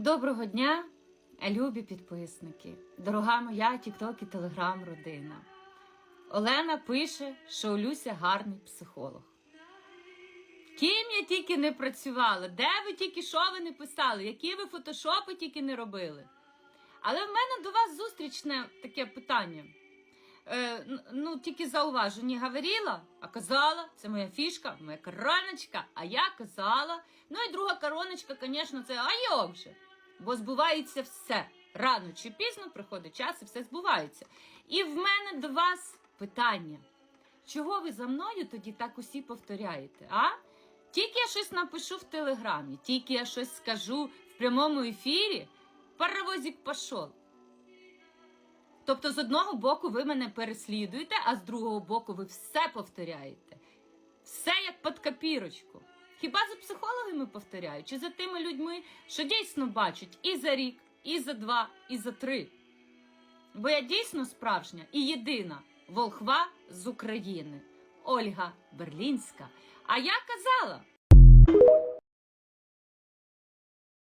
Доброго дня, любі підписники, дорога моя Тікток і Телеграм родина. Олена пише, що Олюся гарний психолог. Ким я тільки не працювала, де ви тільки що ви не писали, які ви фотошопи тільки не робили. Але в мене до вас зустрічне таке питання. Е, ну, тільки зауважу, не говорила, а казала, це моя фішка, моя короночка, а я казала. Ну і друга короночка, звісно, це а як же? Бо збувається все. Рано чи пізно приходить час і все збувається. І в мене до вас питання. Чого ви за мною тоді так усі повторяєте? А? Тільки я щось напишу в телеграмі, тільки я щось скажу в прямому ефірі, паровозик пішов. Тобто, з одного боку, ви мене переслідуєте, а з другого боку, ви все повторяєте. Все як під копірочку. Хіба за психологами повторяю, чи за тими людьми, що дійсно бачать і за рік, і за два, і за три. Бо я дійсно справжня і єдина волхва з України, Ольга Берлінська. А я казала,